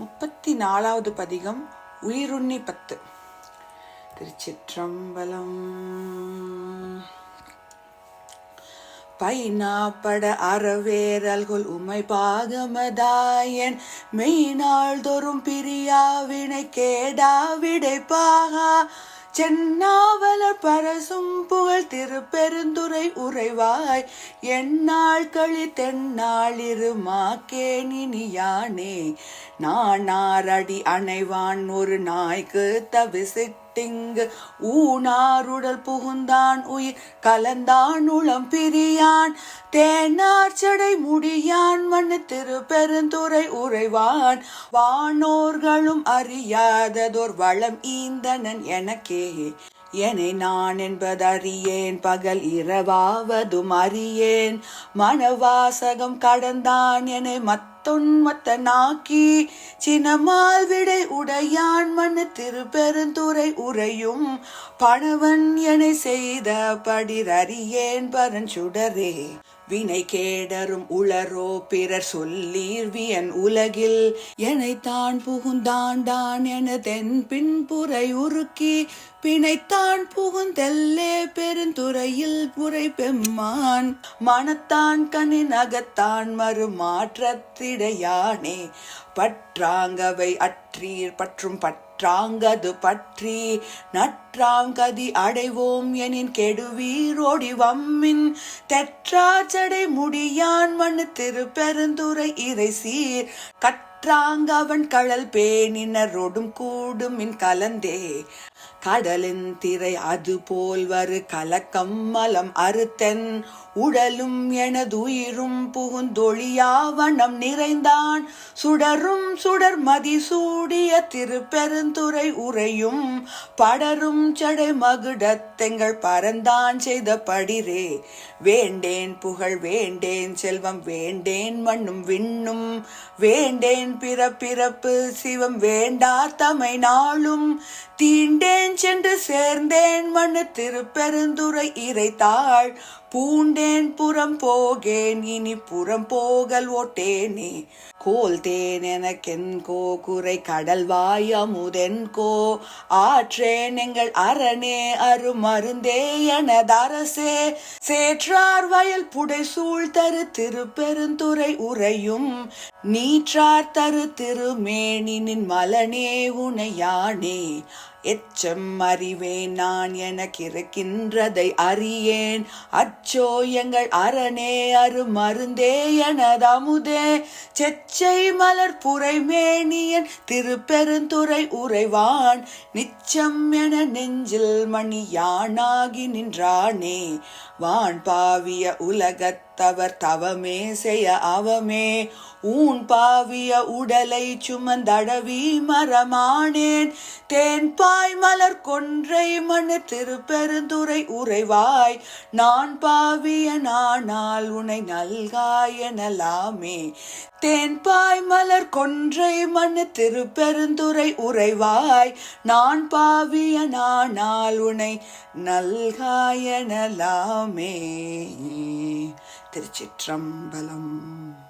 முப்பத்தி நாலாவது பதிகம் உயிருண்ணி பத்து. திருச்சிற்றம்பலம். பைனாப்பட அறவேரல்கொள் உமை பாகமதாயன் மெய்நாள் தோறும் பிரியாவினை கேடா பாகா சென்னாவலர் பரசும் புகழ் திருப்பெருந்துரை உறைவாய். எந்நாள் கழி தென்னாளிரு மாக்கேனினியானே நானாரடி அணைவான் ஒரு நாய்க்கு திங்கு. ஊனாருடல் புகுந்தான் உயிர் கலந்தான் உளம் பிரியான். தேனார் சடை முடியான் மண்ணு திருப்பெருந்துரை உறைவான். வானோர்களும் அறியாததோர் வளம் ஈந்தனன் எனக்கே. என்னை நான் என்பதறியேன் பகல் இரவாவதும் அறியேன். மனவாசகம் கடந்தான் என்னை மத்தொன்மத்த நாக்கி சினமால் விடை உடையான் மண்ணு திருப்பெருந்துரை உரையும் பணவன் என செய்த படிரறியேன் பரஞ்சுடரே. வினை கேடரும் உளரோ பிறர் சொல்லீர் வியன் உலகில். எனைத்தான் புகுந்தாண்டான் என தென் பின்புரை உருக்கி. பிணைத்தான் புகுந்தெல்லே பெருந்துறையில் புரை பெம்மான். மனத்தான் கண்ணின் அகத்தான் மறு மாற்றத்திடையானே பற்றாங்கவை அற்றீர் பற்றும் நற்றாங்கது பற்றி நற்றாங்கதி அடைவோம் எனின் கெடுவீரோடி வம்மின் தெற்றாச்சடை முடியான் மண்ணு திருப்பெருந்துரை இறை சீர். கற்றாங்கவன் கழல் பேணினரோடும் கூடுமின் கலந்தே. கடலின் திரை அதுபோல் வரு கலக்கம் மலம் அறுத்தன் உடலும் எனதுயிரும் புகுந்தொழியாவனம் நிறைந்தான். சுடரும் சுடர் மதி சூடிய திருப்பெருந்துரை உரையும் படரும் சடை மகுடத்தெங்கள் பரந்தான் செய்த படிரே. வேண்டேன் புகழ் வேண்டேன் செல்வம் வேண்டேன் மண்ணும் விண்ணும் வேண்டேன் பிறப்பிறப்பு சிவம் வேண்டா தமை நாளும். தீண்டேன் சென்று சேர்ந்தேன் மண்ணு திருப்பெருந்துரை இறைத்தாள். பூண்டேன் புறம் போகேன் இனி புறம் போகல் ஓட்டேனே. கோல் தேன் எனக்கென்கோ குறை கடல் வாயமுதென்கோ ஆற்றேன் எங்கள் அரணே அரு மருந்தே எனதரசே சேற்றார் வயல் புடை சூழ் தரு திருப்பெருந்துரை உரையும் நீற்றார் தரு திருமேனினின் மலனே உனையானே. எச்சம் அறிவேன் நான் எனக்கிருக்கின்றதை அறியேன். அச்சோ எங்கள் அரணே அரு மருந்தே எனதமுதே செச்ச மலர் புரைமேனியன் திருப்பெருந்துறை உறைவான். நிச்சம் என நெஞ்சில் மணியானாகி நின்றானே. வான் பாவிய உலகத்தவர் தவமே செய்ய அவமே. ஊன் பாவிய உடலை சுமந்தடவி மரமானேன். தேன் பாய் மலர் கொன்றை மணு திருப்பெருந்துரை உறைவாய். நான் பாவிய நானால் உனை நல்காயனலாமே. தேன்பாய் தேன் பாய் மலர் கொன்றை மண் திருப்பெருந்துரை உறைவாய் நான் பாவிய நானால் உனை நல்காயனலாமே. திருச்சிற்றம்பலம்.